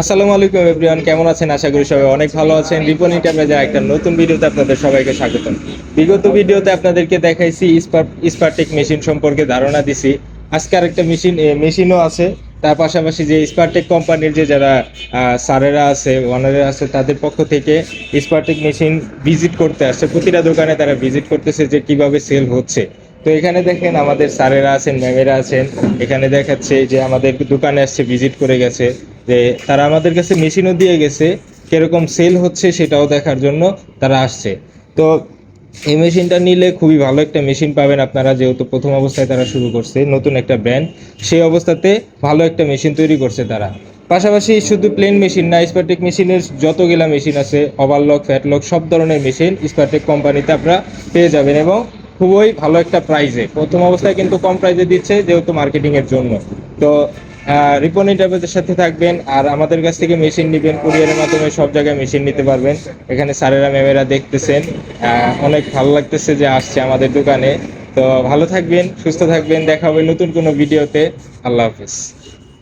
আসসালামু আলাইকুম এভরিওয়ান, কেমন আছেন? আশা করি সবাই অনেক ভালো আছেন। রিপন ইন্টারপ্রাইজের একটা নতুন ভিডিওতে আপনাদের সবাইকে স্বাগতম। বিগত ভিডিওতে আপনাদেরকে দেখাইছি স্পার্টেক মেশিন সম্পর্কে ধারণা দিছি। আজকে আরেকটা মেশিন মেশিনও আছে। তার পাশাপাশি যে স্পার্টেক কোম্পানির যে যারা স্যারেরা আছে ওনারেরা আছে, তাদের পক্ষ থেকে স্পার্টেক মেশিন ভিজিট করতে আসছে। প্রতিটা দোকানে তারা ভিজিট করতেছে যে কীভাবে সেল হচ্ছে। তো এখানে দেখেন আমাদের স্যারেরা আছেন, ম্যামেরা আছেন। এখানে দেখাচ্ছে যে আমাদের দোকানে আসছে, ভিজিট করে গেছে। যে তারা আমাদের কাছে মেশিনও দিয়ে গেছে, কীরকম সেল হচ্ছে সেটাও দেখার জন্য তারা আসছে। তো এই মেশিনটা নিলে খুবই ভালো একটা মেশিন পাবেন আপনারা, যেহেতু প্রথম অবস্থায় তারা শুরু করছে, নতুন একটা ব্র্যান্ড সেই অবস্থাতে ভালো একটা মেশিন তৈরি করছে তারা। পাশাপাশি শুধু প্লেন মেশিন না স্পার্টেক মেশিনের যতগুলা মেশিন আছে ওভারলক ফ্যাটলক সব ধরনের মেশিন স্পার্টেক কোম্পানিতে আপনারা পেয়ে যাবেন এবং খুবই ভালো একটা প্রাইজে প্রথম অবস্থায় কিন্তু কম প্রাইজে দিচ্ছে, যেহেতু মার্কেটিংয়ের জন্য। তো রিপন ইন্টারপ্রাইজের সাথে থাকবেন আর আমাদের কাছ থেকে মেশিন নেবেন, কুরিয়ারের মাধ্যমে সব জায়গায় মেশিন নিতে পারবেন। এখানে স্যারেরা, ম্যামেরা দেখতেছেন। অনেক ভালো লাগতেছে যে আসছে আমাদের দোকানে। তো ভালো থাকবেন, সুস্থ থাকবেন। দেখা হবে নতুন কোনো ভিডিওতে। আল্লাহ হাফিজ।